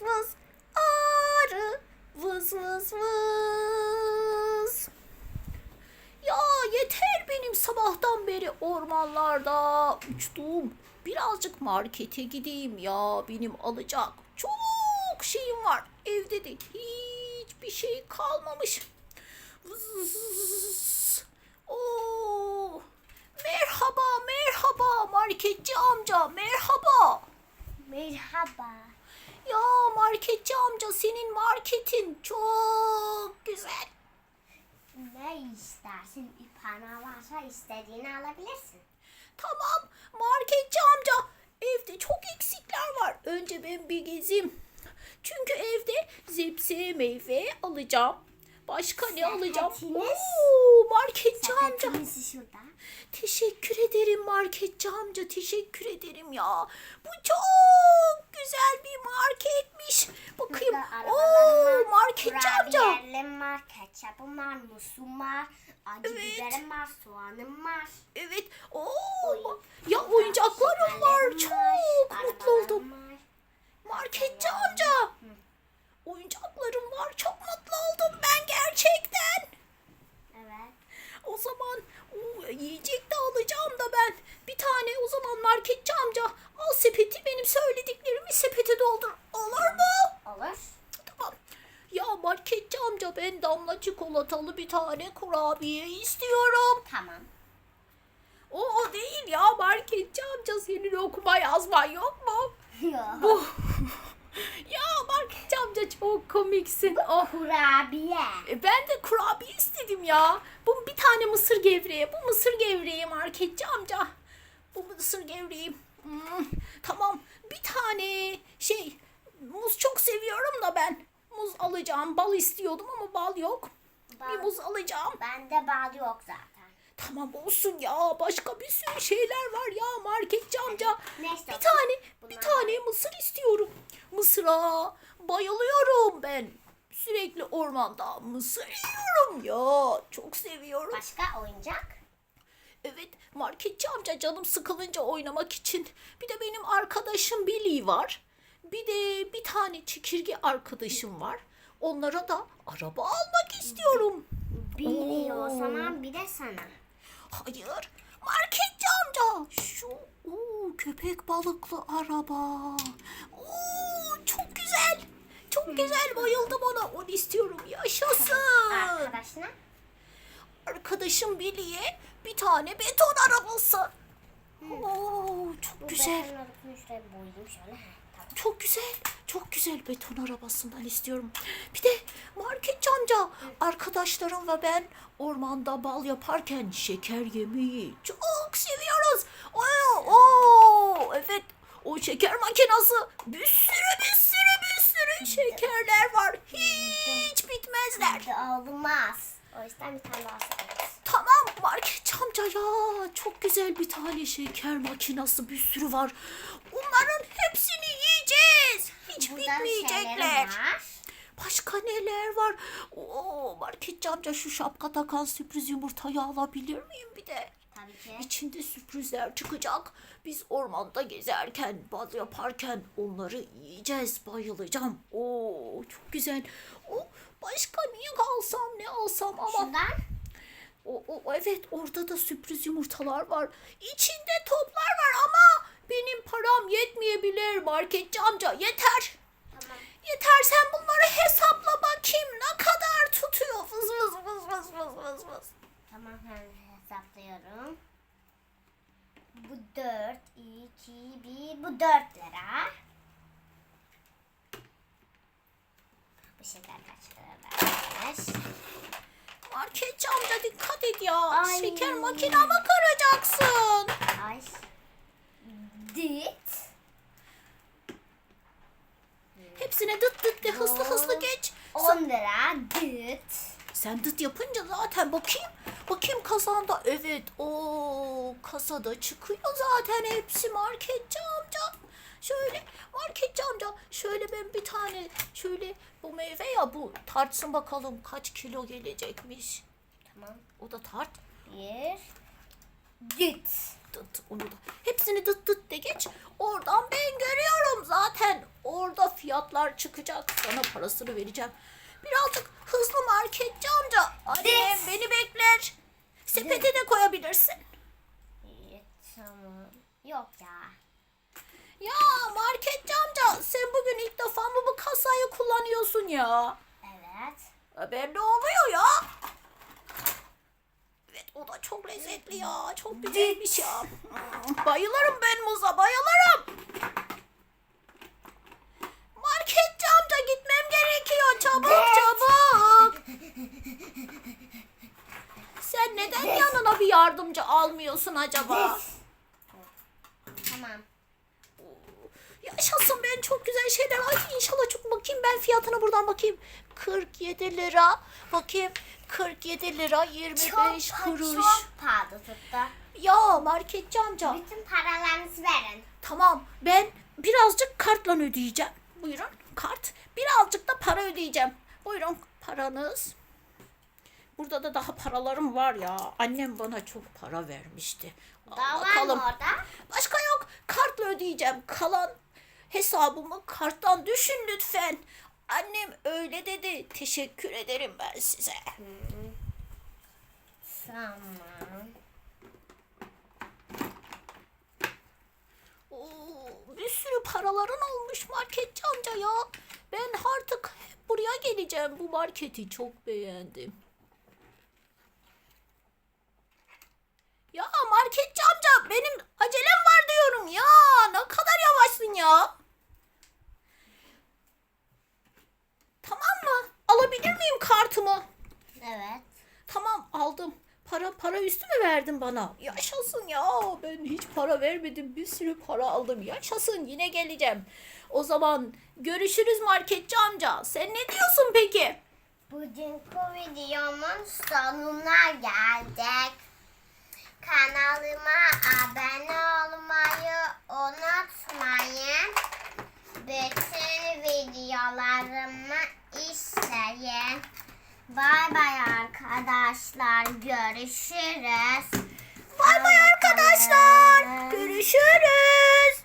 vız vız. Arı vız vız vız. Ya yeter benim sabahtan beri ormanlarda uçtuğum. Birazcık markete gideyim ya benim alacak çok şeyim var. Evde de hiçbir şey kalmamış. Vız. Oo. Merhaba merhaba marketçi amca merhaba. Merhaba. Ya marketçi amca senin marketin çok güzel. Ne istersin? İpana varsa istediğini alabilirsin. Tamam marketçi amca evde çok eksikler var. Önce ben bir gezeyim. Çünkü evde zepse meyve alacağım. Başka ne alacağım? Sepetiniz? Oo, marketçi amca. Sepetimiz şurada. Teşekkür ederim marketçi amca. Teşekkür ederim ya. Bu çok güzel bir marketmiş. Bakayım. Burada Oo var. marketçi amca. Kurabiyelim var, ketçapım var, musum var, acı Evet. biberim var, soğanım var. Evet. Oo. Ya oyuncaklarım var. Çok mutlu oldum. var. Marketçi amca. Oyuncaklarım var. Çok mutlu oldum ben gerçekten. Evet. O zaman o, yiyecek de alacağım da ben. Bir zaman marketçi amca al sepeti benim söylediklerimi sepete doldur. Olur mu? Olur. Tamam. Ya marketçi amca ben damla çikolatalı bir tane kurabiye istiyorum. Tamam. O, o değil ya marketçi amca senin okuma yazman yok mu? Yok. Bu. ya marketçi amca çok komiksin. Oh. Kurabiye. E, Ben de kurabiye istedim ya. Bu bir tane mısır gevreği. Bu mısır gevreği marketçi amca. Bu mısır gevreği. Hmm, tamam. Bir tane şey muz çok seviyorum da ben. Muz alacağım. Bal istiyordum ama bal yok. Bir Bal- muz alacağım. Bende bal yok zaten. Tamam olsun ya. Başka bir sürü şeyler var ya marketçi amca. Neyse. Bir tane, bir tane mısır istiyorum. Mısıra bayılıyorum ben. Sürekli ormanda mısır yiyorum ya. Çok seviyorum. Başka oyuncak? Evet, marketçi amca canım sıkılınca oynamak için. Bir de benim arkadaşım Billy var. Bir de bir tane çekirge arkadaşım var. Onlara da araba almak istiyorum. Oo. o zaman bir de sana. Hayır. Marketçi amca. Şu oo, köpek balıklı araba. Oo, çok güzel. Çok güzel bayıldım ona. Onu istiyorum. Yaşasın. Arkadaşına? Arkadaşım Billy'e bir tane beton arabası. Oo, çok Bu güzel. beton arabasını şuraya boyayayım şöyle. Heh, Tamam. Çok güzel. Çok güzel beton arabasından istiyorum. Bir de marketçi amca arkadaşlarım ve ben ormanda bal yaparken şeker yemeyi çok seviyoruz. Oo, oo, evet o şeker makinası bir sürü bir sürü bir sürü şekerler var. Hiç bitmezler. De olmaz. O yüzden bir tane daha seçeriz. Tamam marketçi amca ya çok güzel bir tane şeker makinası bir sürü var. Onların hepsini yiyeceğiz. Hiç Burada bitmeyecekler. Başka neler var? Oo marketçi amca şu şapka takan sürpriz yumurtayı alabilir miyim bir de? Tabii ki. İçinde sürprizler çıkacak. Biz ormanda gezerken, bal yaparken onları yiyeceğiz. Bayılacağım. Oo çok güzel. O başka ne alsam ne alsam ama Şundan o, o, evet orada da sürpriz yumurtalar var. İçinde toplar var ama benim param yetmeyebilir marketçi amca. Yeter. Tamam. Yeter sen bunları hesapla bakayım ne kadar tutuyor. Vız vız vız vız vız vız vız. Tamam hemen hesaplıyorum. Bu 4, 2, 1. Bu 4 lira. Bu şeker kaç lira vermiş? Marketçi amca dikkat et ya. Ay. Şeker makinamı kıracaksın. Ay. Dit. Hepsine dıt dıt de hızlı hızlı geç. 10 lira. Dit. Sen dıt yapınca zaten bakayım. Bakayım kasanda. Evet o kasada çıkıyor zaten hepsi marketçi amca. Şöyle marketçi amca şöyle ben bir tane şöyle bu meyve ya bu tartsın bakalım kaç kilo gelecekmiş. Tamam. O da tart. Bir. Dit. Dıt onu da. Hepsini dıt dıt de geç. Oradan ben görüyorum zaten. Orada fiyat fiyatlar çıkacak. Sana parasını vereceğim. Birazcık hızlı marketçi amca. Annem Dis. beni bekler. Sepete de koyabilirsin. İyi, tamam. Yok ya. Ya marketçi amca sen bugün ilk defa mı bu kasayı kullanıyorsun ya? Evet. Ben de oluyor ya. Evet o da çok lezzetli ya. Çok güzelmiş ya. Bayılırım ben muza bayılırım. Marketçi amca gitmem gerekiyor. Çabuk çabuk. Sen neden yanına bir yardımcı almıyorsun acaba? Tamam. Yaşasın ben çok güzel şeyler. Ay inşallah çok bakayım ben fiyatına buradan bakayım. 47 lira. Bakayım 47 lira 25 Çok, kuruş. çok pahalı tuttu. Ya marketçi amca. Bütün paralarınızı verin. Tamam ben birazcık kartla ödeyeceğim. Buyurun kart. Birazcık da para ödeyeceğim. Buyurun paranız. Burada da daha paralarım var ya. Annem bana çok para vermişti. Daha var mı bakalım. orada? Başka yok. Kartla ödeyeceğim. Kalan hesabımı karttan düşün lütfen. Annem öyle dedi. Teşekkür ederim ben size. Tamam. Oo, bir sürü paraların olmuş marketçi amca ya. Ben artık hep buraya geleceğim. Bu marketi çok beğendim. Ya marketçi amca benim acelem var diyorum ya. Ne kadar yavaşsın ya. Tamam mı? Alabilir miyim kartımı? Evet. Tamam aldım. Para para üstü mü verdin bana? Yaşasın ya. Ben hiç para vermedim. Bir sürü para aldım. Yaşasın yine geleceğim. O zaman görüşürüz marketçi amca. Sen ne diyorsun peki? Bugünkü videomun sonuna geldik. Kanalıma abone olmayı unutmayın. Bütün videolarımı izleyin. Bay bay arkadaşlar. Görüşürüz. Bay bay arkadaşlar. Görüşürüz.